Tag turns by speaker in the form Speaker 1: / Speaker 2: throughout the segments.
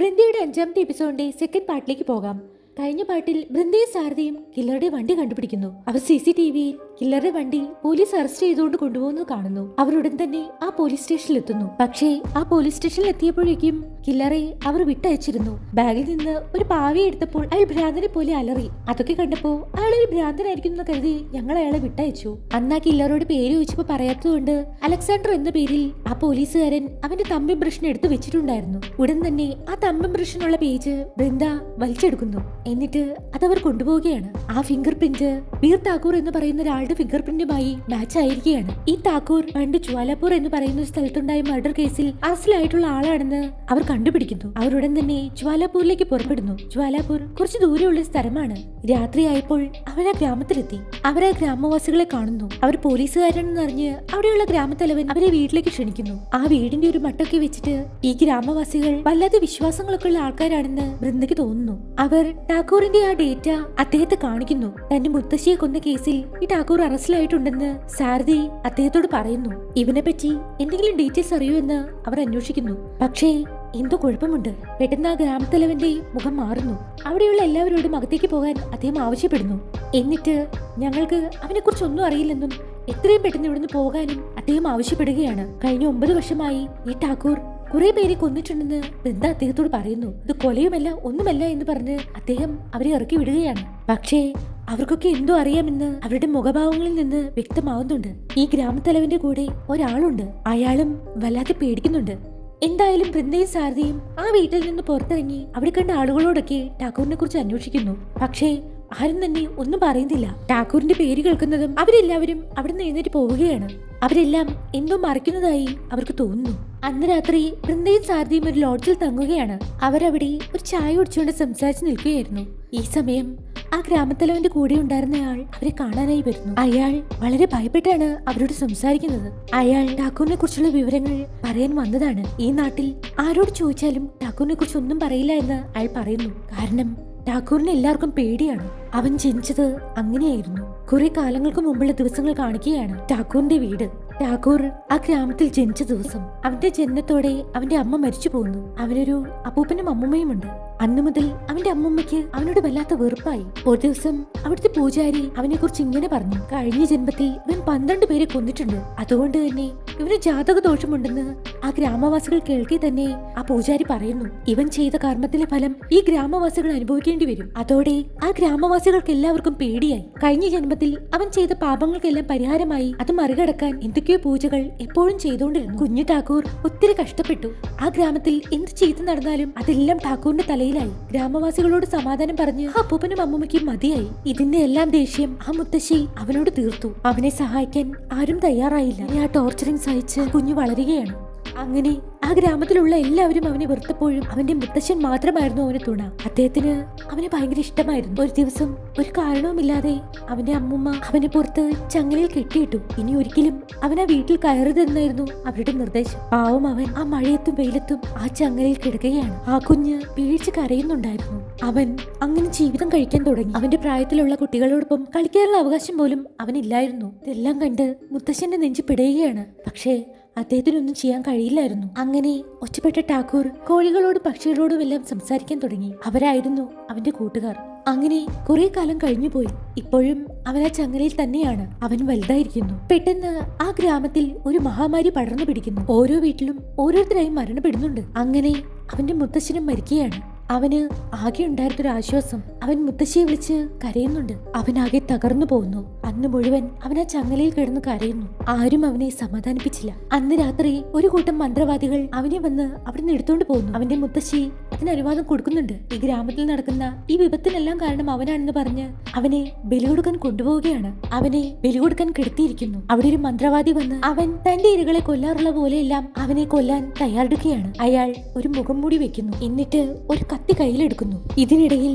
Speaker 1: ബൃന്ദയുടെ അഞ്ചാമത്തെ എപ്പിസോഡിന്റെ സെക്കൻഡ് പാർട്ടിലേക്ക് പോകാം. കഴിഞ്ഞ പാട്ടിൽ ബൃന്ദയും സാരഥയും കില്ലറുടെ വണ്ടി കണ്ടുപിടിക്കുന്നു. അവർ സി സി ടി വിയിൽ കില്ലറുടെ വണ്ടി പോലീസ് അറസ്റ്റ് ചെയ്തുകൊണ്ട് കൊണ്ടുപോകുന്നത് കാണുന്നു. അവർ ഉടൻ തന്നെ ആ പോലീസ് സ്റ്റേഷനിൽ എത്തുന്നു. പക്ഷേ ആ പോലീസ് സ്റ്റേഷനിൽ എത്തിയപ്പോഴേക്കും കില്ലറെ അവർ വിട്ടയച്ചിരുന്നു. ബാഗിൽ നിന്ന് ഒരു പാവി എടുത്തപ്പോൾ അയാൾ ഭ്രാന്തനെ പോലെ അലറി. അതൊക്കെ കണ്ടപ്പോ ഒരു ഭ്രാന്തനായിരിക്കും എന്ന് കരുതി ഞങ്ങൾ അയാളെ വിട്ടയച്ചു. അന്ന് ആ കില്ലറോട് പേര് ചോദിച്ചപ്പോ പറയാത്തതുകൊണ്ട് അലക്സാണ്ടർ എന്ന പേരിൽ ആ പോലീസുകാരൻ അവന്റെ തമ്പി ബ്രഷൻ എടുത്തു വെച്ചിട്ടുണ്ടായിരുന്നു. ഉടൻ തന്നെ ആ തമ്പി ബ്രഷിനുള്ള പേജ് ബൃന്ദ വലിച്ചെടുക്കുന്നു. എന്നിട്ട് അതവർ കൊണ്ടുപോവുകയാണ്. ആ ഫിംഗർ പ്രിന്റ് വീർ താക്കൂർ എന്ന് പറയുന്ന ഒരാളുടെ ഫിംഗർ പ്രിന്റുമായി മാച്ച് ആയിരിക്കുകയാണ്. ഈ താക്കൂർ പണ്ട് ജ്വാലാപൂർ എന്ന് പറയുന്ന സ്ഥലത്തുണ്ടായ മർഡർ കേസിൽ അറസ്റ്റിലായിട്ടുള്ള ആളാണെന്ന് അവർ കണ്ടുപിടിക്കുന്നു. അവർ ഉടൻ തന്നെ ജ്വാലാപൂരിലേക്ക് പുറപ്പെടുന്നു. ജ്വാലാപൂർ കുറച്ച് ദൂരെയുള്ള സ്ഥലമാണ്. രാത്രിയായപ്പോൾ അവർ ആ ഗ്രാമത്തിലെത്തി. അവർ ആ ഗ്രാമവാസികളെ കാണുന്നു. അവർ പോലീസുകാരാണെന്ന് അറിഞ്ഞ് അവിടെയുള്ള ഗ്രാമത്തലവൻ അവരെ വീട്ടിലേക്ക് ക്ഷണിക്കുന്നു. ആ വീടിന്റെ ഒരു മട്ടൊക്കെ വെച്ചിട്ട് ഈ ഗ്രാമവാസികൾ വല്ലാതെ വിശ്വാസങ്ങളൊക്കെ ഉള്ള ആൾക്കാരാണെന്ന് വൃന്ദയ്ക്ക് തോന്നുന്നു. അവർ ടാക്കൂറിന്റെ ആ ഡേറ്റ അദ്ദേഹത്തെ കാണിക്കുന്നു. തന്റെ മുത്തശ്ശിയെ കൊന്ന കേസിൽ ഈ ടാക്കൂർ അറസ്റ്റിലായിട്ടുണ്ടെന്ന് സാരഥി അദ്ദേഹത്തോട് പറയുന്നു. ഇവനെ പറ്റി എന്തെങ്കിലും ഡീറ്റെയിൽസ് അറിയൂ എന്ന് അവർ അന്വേഷിക്കുന്നു. പക്ഷേ എന്തോ കുഴപ്പമുണ്ട്. പെട്ടെന്ന് ആ ഗ്രാമത്തലവന്റെ മുഖം മാറുന്നു. അവിടെയുള്ള എല്ലാവരോടും അകത്തേക്ക് പോകാൻ അദ്ദേഹം ആവശ്യപ്പെടുന്നു. എന്നിട്ട് ഞങ്ങൾക്ക് അവനെ കുറിച്ച് ഒന്നും അറിയില്ലെന്നും എത്രയും പെട്ടെന്ന് ഇവിടുന്ന് പോകാനും അദ്ദേഹം ആവശ്യപ്പെടുകയാണ്. കഴിഞ്ഞ ഒമ്പത് വർഷമായി ഈ ടാക്കൂർ കുറെ പേരെ കൊന്നിട്ടുണ്ടെന്ന് ബൃന്ദ അദ്ദേഹത്തോട് പറയുന്നു. ഇത് കൊലയുമല്ല ഒന്നുമല്ല എന്ന് പറഞ്ഞ് അദ്ദേഹം അവരെ ഇറക്കി വിടുകയാണ്. പക്ഷേ അവർക്കൊക്കെ എന്തോ അറിയാമെന്ന് അവരുടെ മുഖഭാവങ്ങളിൽ നിന്ന് വ്യക്തമാവുന്നുണ്ട്. ഈ ഗ്രാമത്തലവന്റെ കൂടെ ഒരാളുണ്ട്. അയാളും വല്ലാതെ പേടിക്കുന്നുണ്ട്. എന്തായാലും ബൃന്ദയും സാരഥയും ആ വീട്ടിൽ നിന്ന് പുറത്തിറങ്ങി അവിടെ കണ്ട ആളുകളോടൊക്കെ ടാക്കൂറിനെ കുറിച്ച് അന്വേഷിക്കുന്നു. പക്ഷേ ആരും തന്നെ ഒന്നും പറയുന്നില്ല. ടാക്കൂറിന്റെ പേര് കേൾക്കുന്നതും അവരെല്ലാവരും അവിടെ നിന്ന് എഴുന്നേറ്റ് പോവുകയാണ്. അവരെല്ലാം എന്തോ മറിക്കുന്നതായി അവർക്ക് തോന്നുന്നു. അന്ന് രാത്രി ബൃന്ദയും സാരഥിയും ഒരു ലോഡ്ജിൽ തങ്ങുകയാണ്. അവരവിടെ ഒരു ചായ കുടിച്ചുകൊണ്ട് സംസാരിച്ചു നിൽക്കുകയായിരുന്നു. ഈ സമയം ആ ഗ്രാമത്തലവന്റെ കൂടെ ഉണ്ടായിരുന്നയാൾ അവരെ കാണാനായി വരുന്നു. അയാൾ വളരെ ഭയപ്പെട്ടാണ് അവരോട് സംസാരിക്കുന്നത്. അയാൾ ടാക്കൂറിനെ കുറിച്ചുള്ള വിവരങ്ങൾ പറയാൻ വന്നതാണ്. ഈ നാട്ടിൽ ആരോട് ചോദിച്ചാലും ടാക്കൂറിനെ കുറിച്ച് ഒന്നും പറയില്ല എന്ന് അയാൾ പറയുന്നു. കാരണം ടാക്കൂറിന് എല്ലാവർക്കും പേടിയാണ്. അവൻ ജനിച്ചത് അങ്ങനെയായിരുന്നു. കുറെ കാലങ്ങൾക്ക് മുമ്പുള്ള ദിവസങ്ങൾ കാണിക്കുകയാണ് ടാക്കൂറിന്റെ വീട്. ടാക്കൂർ ആ ഗ്രാമത്തിൽ ജനിച്ച ദിവസം അവന്റെ ജനനത്തോടെ അവന്റെ അമ്മ മരിച്ചു പോകുന്നു അവനൊരു അപ്പൂപ്പനും അമ്മൂമ്മയും ഉണ്ട് അന്നു മുതൽ അവന്റെ അമ്മൂമ്മയ്ക്ക് അവനോട് വല്ലാത്ത വെറുപ്പായി. ഒരു ദിവസം അവിടുത്തെ പൂജാരി അവനെ കുറിച്ച് ഇങ്ങനെ പറഞ്ഞു. കഴിഞ്ഞ ജന്മത്തിൽ ഇവൻ പന്ത്രണ്ട് പേരെ കൊന്നിട്ടുണ്ട്. അതുകൊണ്ട് തന്നെ ഇവന് ജാതക ദോഷമുണ്ടെന്ന് ആ ഗ്രാമവാസികൾ കേൾക്കെ തന്നെ ആ പൂജാരി പറയുന്നു ഇവൻ ചെയ്ത കർമ്മത്തിലെ ഫലം ഈ ഗ്രാമവാസികൾ അനുഭവിക്കേണ്ടി വരും. അതോടെ ആ ഗ്രാമവാസികൾക്ക് എല്ലാവർക്കും പേടിയായി. കഴിഞ്ഞ ജന്മത്തിൽ അവൻ ചെയ്ത പാപങ്ങൾക്കെല്ലാം പരിഹാരമായി അത് മറികടക്കാൻ എന്തൊക്കെയോ പൂജകൾ എപ്പോഴും ചെയ്തുകൊണ്ടിരുന്നു. കുഞ്ഞു ഠാക്കൂർ ഒത്തിരി കഷ്ടപ്പെട്ടു. ആ ഗ്രാമത്തിൽ എന്ത് ചെയ്തു നടന്നാലും അതെല്ലാം ഠാക്കൂറിന്റെ തലയിലായി. ഗ്രാമവാസികളോട് സമാധാനം പറഞ്ഞ് അപ്പൂപ്പനും അമ്മൂമ്മയ്ക്കും മതിയായി. ഇതിന്റെ എല്ലാം ദേഷ്യം ആ മുത്തശ്ശി അവനോട് തീർത്തു. അവനെ സഹായിക്കാൻ ആരും തയ്യാറായില്ല. ഞാൻ ടോർച്ചറിങ് സഹിച്ച് കുഞ്ഞു വളരുകയാണ്. അങ്ങനെ ആ ഗ്രാമത്തിലുള്ള എല്ലാവരും അവനെ വെറുത്തപ്പോഴും അവന്റെ മുത്തശ്ശൻ മാത്രമായിരുന്നു അവന് തുണ. അദ്ദേഹത്തിന് അവനെ ഭയങ്കര ഇഷ്ടമായിരുന്നു. ഒരു ദിവസം ഒരു കാരണവുമില്ലാതെ അവന്റെ അമ്മൂമ്മ അവനെ പുറത്ത് ചങ്ങലയിൽ കെട്ടിയിട്ടു. ഇനി ഒരിക്കലും അവൻ ആ വീട്ടിൽ കയറരുതെന്നായിരുന്നു അവരുടെ നിർദ്ദേശം. പാവം അവൻ ആ മഴയത്തും വെയിലത്തും ആ ചങ്ങലയിൽ കിടക്കുകയാണ്. ആ കുഞ്ഞ് പേടിച്ച് കരയുന്നുണ്ടായിരുന്നു. അവൻ അങ്ങനെ ജീവിതം കഴിക്കാൻ തുടങ്ങി. അവന്റെ പ്രായത്തിലുള്ള കുട്ടികളോടൊപ്പം കളിക്കാനുള്ള അവകാശം പോലും അവനില്ലായിരുന്നു. ഇതെല്ലാം കണ്ട് മുത്തശ്ശന്റെ നെഞ്ചു പിടയുകയാണ്. പക്ഷേ അദ്ദേഹത്തിനൊന്നും ചെയ്യാൻ കഴിയില്ലായിരുന്നു. അങ്ങനെ ഒറ്റപ്പെട്ട ടാക്കൂർ കോഴികളോടും പക്ഷികളോടും എല്ലാം സംസാരിക്കാൻ തുടങ്ങി. അവരായിരുന്നു അവന്റെ കൂട്ടുകാർ. അങ്ങനെ കുറെ കാലം കഴിഞ്ഞുപോയി. ഇപ്പോഴും അവൻ ആ ചങ്ങലയിൽ തന്നെയാണ്. അവൻ വലുതായിരിക്കുന്നു. പെട്ടെന്ന് ആ ഗ്രാമത്തിൽ ഒരു മഹാമാരി പടർന്നു പിടിക്കുന്നു. ഓരോ വീട്ടിലും ഓരോരുത്തരായി മരണപ്പെടുന്നുണ്ട്. അങ്ങനെ അവന്റെ മുത്തശ്ശനും മരിക്കുകയാണ്. അവന് ആകെ ഉണ്ടായിരുന്നൊരു ആശ്വാസം. അവൻ മുത്തശ്ശിയെ വിളിച്ച് കരയുന്നുണ്ട്. അവൻ ആകെ തകർന്നു പോകുന്നു. അന്ന് മുഴുവൻ അവൻ ആ ചങ്ങലയിൽ കിടന്ന് കരയുന്നു. ആരും അവനെ സമാധാനിപ്പിച്ചില്ല. അന്ന് രാത്രി ഒരു കൂട്ടം മന്ത്രവാദികൾ അവനെ വന്ന് അവിടെ നിന്ന് എടുത്തോണ്ട് പോകുന്നു. അവന്റെ മുത്തശ്ശി അതിന് അനുവാദം കൊടുക്കുന്നുണ്ട്. ഈ ഗ്രാമത്തിൽ നടക്കുന്ന ഈ വിപത്തിനെല്ലാം കാരണം അവനാണെന്ന് പറഞ്ഞ് അവനെ ബലി കൊടുക്കാൻ കൊണ്ടുപോവുകയാണ്. അവനെ ബലി കൊടുക്കാൻ കിടത്തിയിരിക്കുന്നു. അവിടെ ഒരു മന്ത്രവാദി വന്ന് അവൻ തന്റെ ഇരകളെ കൊല്ലാറുള്ള പോലെയെല്ലാം അവനെ കൊല്ലാൻ തയ്യാറെടുക്കുകയാണ്. അയാൾ ഒരു മുഖം മൂടി വെക്കുന്നു. എന്നിട്ട് ഒരു കത്തി കയ്യിലെടുക്കുന്നു. ഇതിനിടയിൽ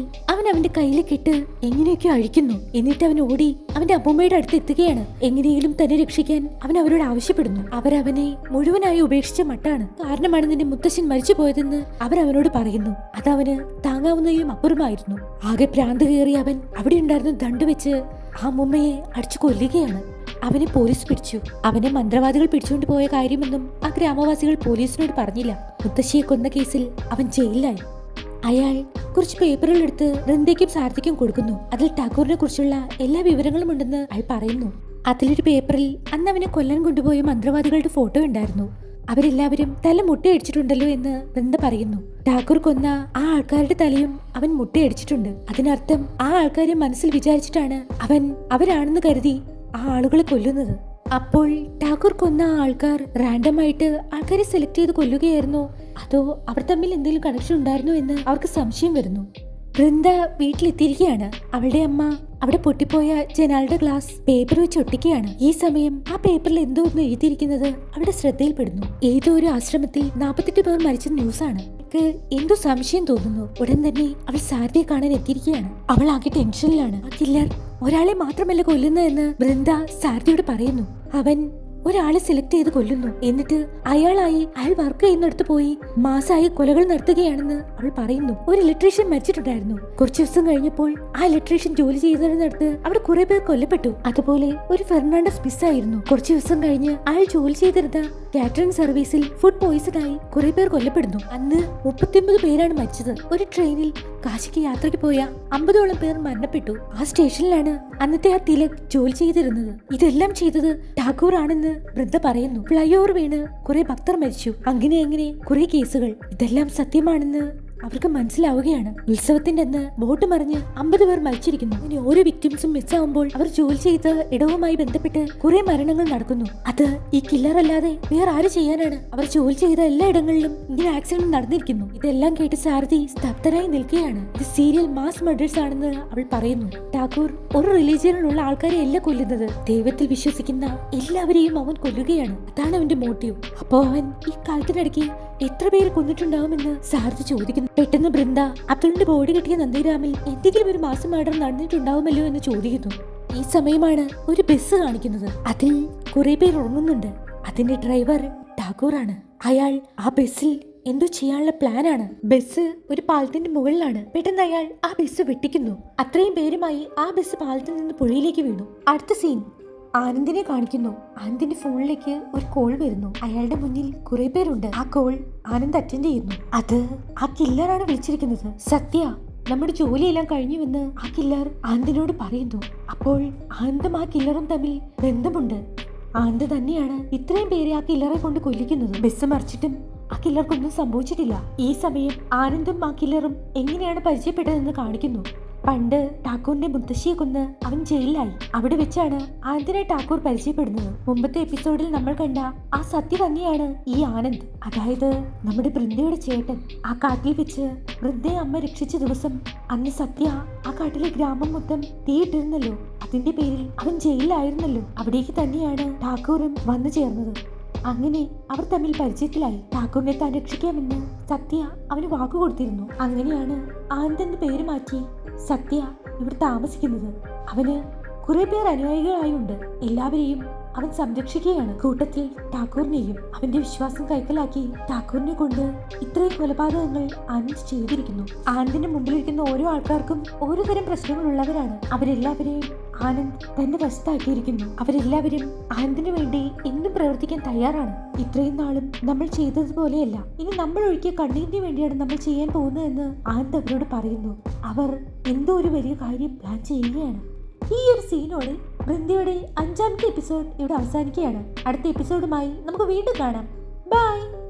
Speaker 1: അവന്റെ കയ്യിൽ കെട്ട് എങ്ങനെയൊക്കെ അഴിക്കുന്നു. എന്നിട്ട് അവൻ ഓടി അവന്റെ അമ്മൂമ്മയുടെ അടുത്ത് എത്തുകയാണ്. എങ്ങനെയെങ്കിലും തന്നെ രക്ഷിക്കാൻ അവൻ അവരോട് ആവശ്യപ്പെടുന്നു. അവരവനെ മുഴുവനായി ഉപേക്ഷിച്ച മട്ടാണ്. കാരണമാണ് നിന്റെ മുത്തശ്ശൻ മരിച്ചു പോയതെന്ന് അവനോട് പറയുന്നു. അതവന് താങ്ങാവുന്നതിലും അപ്പുറമായിരുന്നു. ആകെ പ്രാന്ത് കയറി അവൻ അവിടെ ഉണ്ടായിരുന്ന ദണ്ട് വെച്ച് ആ അമ്മൂമ്മയെ അടിച്ചു കൊല്ലുകയാണ്. അവനെ പോലീസ് പിടിച്ചു. അവനെ മന്ത്രവാദികൾ പിടിച്ചുകൊണ്ട് പോയ കാര്യമൊന്നും ആ ഗ്രാമവാസികൾ പോലീസിനോട് പറഞ്ഞില്ല. മുത്തശ്ശിയെ കൊന്ന കേസിൽ അവൻ ജയിലിലായി. അയാൾ കുറച്ച് പേപ്പറുകൾ എടുത്ത് വൃന്ദയ്ക്കും സാർത്ഥിക്കും കൊടുക്കുന്നു. അതിൽ ടാഗോറിനെ കുറിച്ചുള്ള എല്ലാ വിവരങ്ങളും ഉണ്ടെന്ന് അയാൾ പറയുന്നു. അതിലൊരു പേപ്പറിൽ അന്ന് അവനെ കൊല്ലാൻ കൊണ്ടുപോയ മന്ത്രവാദികളുടെ ഫോട്ടോ ഉണ്ടായിരുന്നു. അവരെല്ലാവരും തല മുട്ടയടിച്ചിട്ടുണ്ടല്ലോ എന്ന് വൃന്ദ പറയുന്നു. ടാക്കൂർ കൊന്ന ആ ആൾക്കാരുടെ തലയും അവൻ മുട്ടയടിച്ചിട്ടുണ്ട്. അതിനർത്ഥം ആ ആൾക്കാരെ മനസ്സിൽ വിചാരിച്ചിട്ടാണ് അവൻ അവരാണെന്ന് കരുതി ആ ആളുകളെ കൊല്ലുന്നത്. അപ്പോൾ ടാഗോർ കൊന്ന ആൾക്കാർ റാൻഡം ആയിട്ട് ആൾക്കാരെ സെലക്ട് ചെയ്ത് കൊല്ലുകയായിരുന്നോ. അതോ അവർ തമ്മിൽ എന്തെങ്കിലും കണക്ഷൻ ഉണ്ടായിരുന്നു എന്ന് അവർക്ക് സംശയം വരുന്നു. വൃന്ദ വീട്ടിലെത്തിയിരിക്കുകയാണ്. അവളുടെ അമ്മ അവിടെ പൊട്ടിപ്പോയ ജനാളുടെ ഗ്ലാസ് പേപ്പർ വെച്ച് ഒട്ടിക്കുകയാണ്. ഈ സമയം ആ പേപ്പറിൽ എന്തോ ഒന്ന് എഴുതിയിരിക്കുന്നത് അവിടെ ശ്രദ്ധയിൽപ്പെടുന്നു. ഏതോ ഒരു ആശ്രമത്തിൽ നാൽപ്പത്തെട്ട് പേർ മരിച്ച ന്യൂസാണ് എന്തോ സംശയം തോന്നുന്നു. ഉടൻ തന്നെ അവൾ സാരഥിയെ കാണാൻ എത്തിയിരിക്കുകയാണ്. അവൾ ആകെ ടെൻഷനിലാണ് ആ കില്ലർ ഒരാളെ മാത്രമല്ല കൊല്ലുന്നതെന്ന് വൃന്ദ സാരഥിയോട് പറയുന്നു. അവൻ ഒരാളെ സെലക്ട് ചെയ്ത് കൊല്ലുന്നു. എന്നിട്ട് അയാളായി അയാൾ വർക്ക് ചെയ്യുന്നിടത്ത് പോയി മാസമായി കൊലകൾ നടത്തുകയാണെന്ന് അവൾ പറയുന്നു. ഒരു ഇലക്ട്രീഷ്യൻ മരിച്ചിട്ടുണ്ടായിരുന്നു. കുറച്ചു ദിവസം കഴിഞ്ഞപ്പോൾ ആ ഇലക്ട്രീഷ്യൻ ജോലി ചെയ്തിരുന്നിടത്ത് അവിടെ കുറെ പേർ കൊല്ലപ്പെട്ടു. അതുപോലെ ഒരു ഫെർണാണ്ടസ് മിസ്സായിരുന്നു കുറച്ചു ദിവസം കഴിഞ്ഞ് അയാൾ ജോലി ചെയ്തിരുന്ന കാറ്ററിംഗ് സർവീസിൽ ഫുഡ് പോയിസൺ ആയി കുറെ പേർ കൊല്ലപ്പെടുന്നു. അന്ന് മുപ്പത്തിയൊമ്പത് പേരാണ് മരിച്ചത്. ഒരു ട്രെയിനിൽ കാശിക്ക് യാത്രയ്ക്ക് പോയ അമ്പതോളം പേർ മരണപ്പെട്ടു. ആ സ്റ്റേഷനിലാണ് അന്നത്തെ ആ തിലക് ജോലി ചെയ്തിരുന്നത്. ഇതെല്ലാം ചെയ്തത് ടാക്കൂർ ആണെന്ന് വൃദ്ധ പറയുന്നു ഫ്ലൈ ഓവർ വീണ് കുറെ ഭക്തർ മരിച്ചു. അങ്ങനെ അങ്ങനെ കുറെ കേസുകൾ. ഇതെല്ലാം സത്യമാണെന്ന് അവർക്ക് മനസ്സിലാവുകയാണ്. ഉത്സവത്തിന്റെ അന്ന് ബോട്ട് മറിഞ്ഞ് അമ്പത് പേർ മരിച്ചിരിക്കുന്നു. ഇനി ഓരോ വിക്ടിംസും മിസ്സാവുമ്പോൾ അവർ ജോലി ചെയ്ത് ഇടവുമായി ബന്ധപ്പെട്ട് കുറെ മരണങ്ങൾ നടക്കുന്നു. അത് ഈ കില്ലർ അല്ലാതെ വേറെ ആര് ചെയ്യാനാണ്? അവർ ജോലി ചെയ്ത എല്ലാ ഇടങ്ങളിലും ഇങ്ങനെ ആക്സിഡന്റ് നടന്നിരിക്കുന്നു. ഇതെല്ലാം കേട്ട് സാരഥി സ്തബ്ധരായി നിൽക്കുകയാണ്. ഇത് സീരിയൽ മാസ് മർഡേഴ്സ് ആണെന്ന് അവൾ പറയുന്നു. ടാക്കൂർ ഒരു റിലീജിയനിലുള്ള ആൾക്കാരെ അല്ല കൊല്ലുന്നത്. ദൈവത്തിൽ വിശ്വസിക്കുന്ന എല്ലാവരെയും അവൻ കൊല്ലുകയാണ്. അതാണ് അവന്റെ മോട്ടീവ് അപ്പോ അവൻ ഈ കാലത്തിനിടയ്ക്ക് എത്ര പേര് കൊന്നിട്ടുണ്ടാവുമെന്ന് സാരഥി ചോദിക്കുന്നു. പെട്ടെന്ന് ബൃന്ദ അബ്ദുളിന്റെ ബോഡി കിട്ടിയ നന്ദിഗ്രാമിൽ എന്തെങ്കിലും ഒരു മാസം മർഡർ നടന്നിട്ടുണ്ടാവുമല്ലോ എന്ന് ചോദിക്കുന്നു. ഈ സമയമാണ് ഒരു ബസ് കാണിക്കുന്നത്. അതിൽ കുറെ പേർ ഉറങ്ങുന്നുണ്ട്. അതിന്റെ ഡ്രൈവർ ടാഗോറാണ് അയാൾ ആ ബസ്സിൽ എന്തോ ചെയ്യാനുള്ള പ്ലാനാണ് ബസ് ഒരു പാലത്തിന്റെ മുകളിലാണ്. പെട്ടെന്ന് അയാൾ ആ ബസ് വെട്ടിക്കുന്നു. അത്രയും പേരുമായി ആ ബസ് പാലത്തിൽ നിന്ന് പുഴയിലേക്ക് വീണു. അടുത്ത സീൻ ആനന്ദിനെ കാണിക്കുന്നു. ആനന്ദിന്റെ ഫോണിലേക്ക് ഒരു കോൾ വരുന്നു. അയാളുടെ മുന്നിൽ കുറെ പേരുണ്ട്. ആ കോൾ ആനന്ദ് അറ്റൻഡ് ചെയ്യുന്നു. അത് ആ കില്ലറാണ് വിളിച്ചിരിക്കുന്നത്. സത്യ നമ്മുടെ ജോലിയെല്ലാം കഴിഞ്ഞുവെന്ന് ആ കില്ലർ ആനന്ദിനോട് പറയുന്നു. അപ്പോൾ ആനന്ദും ആ കില്ലറും തമ്മിൽ ബന്ധമുണ്ട്. ആനന്ദ് തന്നെയാണ് ഇത്രയും പേരെ ആ കില്ലറെ കൊണ്ട് കൊല്ലിക്കുന്നത്. ബസ് മറിച്ചിട്ടും ആ കില്ലർക്കൊന്നും സംഭവിച്ചിട്ടില്ല. ഈ സമയം ആനന്ദും ആ കില്ലറും എങ്ങനെയാണ് പരിചയപ്പെട്ടതെന്ന് കാണിക്കുന്നു. പണ്ട് ടാക്കൂറിന്റെ മുത്തശ്ശിയെ കൊന്ന് അവൻ ജയിലിലായി. അവിടെ വെച്ചാണ് ആനന്ദിനെ ടാക്കൂർ പരിചയപ്പെടുന്നത്. മുമ്പത്തെ എപ്പിസോഡിൽ നമ്മൾ കണ്ട ആ സത്യ തന്നെയാണ് ഈ ആനന്ദ്. അതായത് നമ്മുടെ ബൃന്ദയുടെ ചേട്ടൻ. ആ കാട്ടിൽ വെച്ച് വൃദ്ധയെ അമ്മ രക്ഷിച്ച ദിവസം അന്ന് സത്യ ആ കാട്ടിലെ ഗ്രാമം മൊത്തം തീയിട്ടിരുന്നല്ലോ. അതിന്റെ പേരിൽ അവൻ ജയിലിലായിരുന്നല്ലോ. അവിടേക്ക് തന്നെയാണ് ടാക്കൂറും വന്നു ചേർന്നത്. അങ്ങനെ അവർ തമ്മിൽ പരിചയത്തിലായി. താക്കൂറിനെ താൻ രക്ഷിക്കാമെന്ന് സത്യ അവന് വാക്കു കൊടുത്തിരുന്നു. അങ്ങനെയാണ് ആനന്ദ് പേര് മാറ്റി സത്യ ഇവിടെ താമസിക്കുന്നത്. അവന് കുറെ പേർ അനുയായികളായുണ്ട് എല്ലാവരെയും അവൻ സംരക്ഷിക്കുകയാണ്. കൂട്ടത്തിൽ ടാക്കൂറിനെയും അവന്റെ വിശ്വാസം കൈക്കലാക്കി ടാക്കൂറിനെ കൊണ്ട് ഇത്രയും കൊലപാതകങ്ങൾ ആനന്ദ് ചെയ്തിരിക്കുന്നു. ആനന്ദിന്റെ മുമ്പിലിരിക്കുന്ന ഓരോ ആൾക്കാർക്കും ഓരോ തരം പ്രശ്നങ്ങളുള്ളവരാണ്. അവരെല്ലാവരെയും ആനന്ദ് തന്റെ വശത്താക്കിയിരിക്കുന്നു. അവരെല്ലാവരും ആനന്ദിനു വേണ്ടി എന്നും പ്രവർത്തിക്കാൻ തയ്യാറാണ്. ഇത്രയും നാളും നമ്മൾ ചെയ്തതുപോലെയല്ല ഇനി നമ്മൾ ഒഴുക്കിയ കണ്ണീരിന് വേണ്ടിയാണ് നമ്മൾ ചെയ്യാൻ പോകുന്നതെന്ന് ആനന്ദ് അവരോട് പറയുന്നു. അവർ എന്തോ ഒരു വലിയ കാര്യം പ്ലാൻ ചെയ്യുകയാണ്. ഈ ഒരു സീനോടെ ബൃന്ദയുടെ അഞ്ചാമത്തെ എപ്പിസോഡ് ഇവിടെ അവസാനിക്കുകയാണ്. അടുത്ത എപ്പിസോഡുമായി നമുക്ക് വീണ്ടും കാണാം. ബൈ